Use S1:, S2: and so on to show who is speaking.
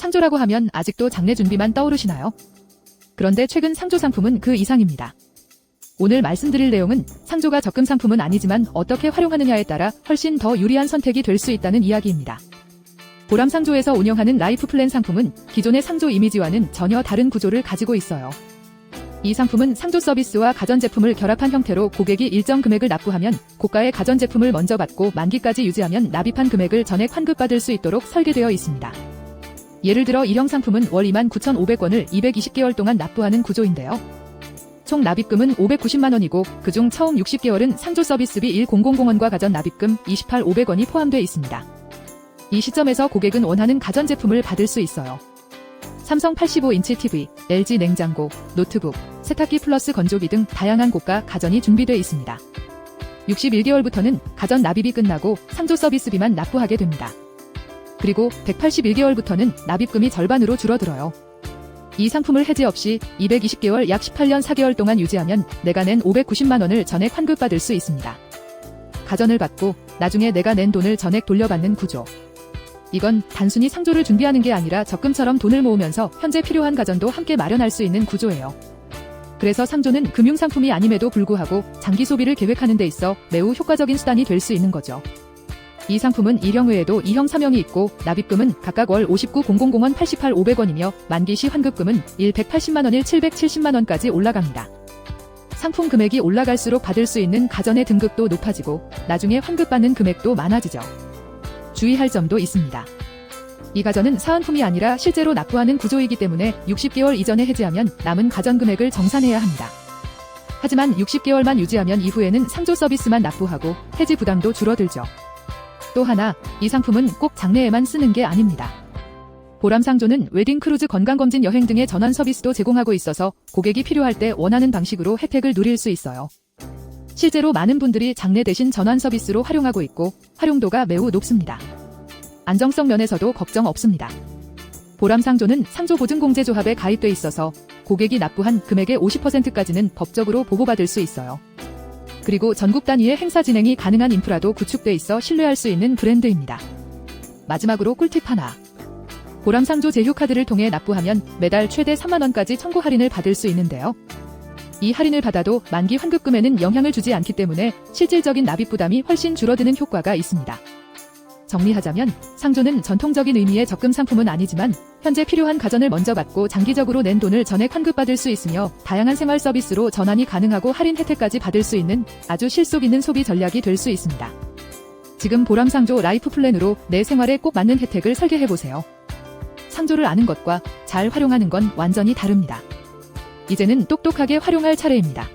S1: 상조라고 하면 아직도 장례 준비만 떠오르시나요? 그런데 최근 상조 상품은 그 이상입니다. 오늘 말씀드릴 내용은 상조가 적금 상품은 아니지만 어떻게 활용하느냐에 따라 훨씬 더 유리한 선택이 될 수 있다는 이야기입니다. 보람 상조에서 운영하는 라이프 플랜 상품은 기존의 상조 이미지와는 전혀 다른 구조를 가지고 있어요. 이 상품은 상조 서비스와 가전제품을 결합한 형태로 고객이 일정 금액을 납부하면 고가의 가전제품을 먼저 받고 만기까지 유지하면 납입한 금액을 전액 환급받을 수 있도록 설계되어 있습니다. 예를 들어 이형 상품은 월 29,500원을 220개월 동안 납부하는 구조인데요. 총 납입금은 590만원이고 그중 처음 60개월은 상조 서비스비 1000원과 가전 납입금 28,500원이 포함되어 있습니다. 이 시점에서 고객은 원하는 가전제품을 받을 수 있어요. 삼성 85인치 TV, LG 냉장고, 노트북, 세탁기 플러스 건조기 등 다양한 고가 가전이 준비되어 있습니다. 61개월부터는 가전 납입이 끝나고 상조 서비스비만 납부하게 됩니다. 그리고 181개월부터는 납입금이 절반으로 줄어들어요. 이 상품을 해지 없이 220개월 약 18년 4개월 동안 유지하면 내가 낸 590만 원을 전액 환급받을 수 있습니다. 가전을 받고 나중에 내가 낸 돈을 전액 돌려받는 구조. 이건 단순히 상조를 준비하는 게 아니라 적금처럼 돈을 모으면서 현재 필요한 가전도 함께 마련할 수 있는 구조예요. 그래서 상조는 금융상품이 아님에도 불구하고 장기 소비를 계획하는 데 있어 매우 효과적인 수단이 될 수 있는 거죠. 이 상품은 1형 외에도 2형 3형이 있고 납입금은 각각 월 59,000원 88,500원이며 만기 시 환급금은 1 180만원 일 770만원까지 올라갑니다. 상품 금액이 올라갈수록 받을 수 있는 가전의 등급도 높아지고 나중에 환급받는 금액도 많아지죠. 주의할 점도 있습니다. 이 가전은 사은품이 아니라 실제로 납부하는 구조이기 때문에 60개월 이전에 해지하면 남은 가전 금액을 정산해야 합니다. 하지만 60개월만 유지하면 이후에는 상조 서비스만 납부하고 해지 부담도 줄어들죠. 또 하나, 이 상품은 꼭 장래에만 쓰는 게 아닙니다. 보람상조는 웨딩 크루즈 건강검진 여행 등의 전환 서비스도 제공하고 있어서 고객이 필요할 때 원하는 방식으로 혜택을 누릴 수 있어요. 실제로 많은 분들이 장례 대신 전환 서비스로 활용하고 있고 활용도가 매우 높습니다. 안정성 면에서도 걱정 없습니다. 보람상조는 상조보증공제조합에 가입돼 있어서 고객이 납부한 금액의 50%까지는 법적으로 보호받을 수 있어요. 그리고 전국 단위의 행사 진행이 가능한 인프라도 구축돼 있어 신뢰할 수 있는 브랜드입니다. 마지막으로 꿀팁 하나. 보람상조 제휴카드를 통해 납부하면 매달 최대 3만원까지 청구 할인을 받을 수 있는데요. 이 할인을 받아도 만기 환급금에는 영향을 주지 않기 때문에 실질적인 납입 부담이 훨씬 줄어드는 효과가 있습니다. 정리하자면 상조는 전통적인 의미의 적금 상품은 아니지만 현재 필요한 가전을 먼저 받고 장기적으로 낸 돈을 전액 환급받을 수 있으며 다양한 생활 서비스로 전환이 가능하고 할인 혜택까지 받을 수 있는 아주 실속 있는 소비 전략이 될 수 있습니다. 지금 보람상조 라이프 플랜으로 내 생활에 꼭 맞는 혜택을 설계해보세요. 상조를 아는 것과 잘 활용하는 건 완전히 다릅니다. 이제는 똑똑하게 활용할 차례입니다.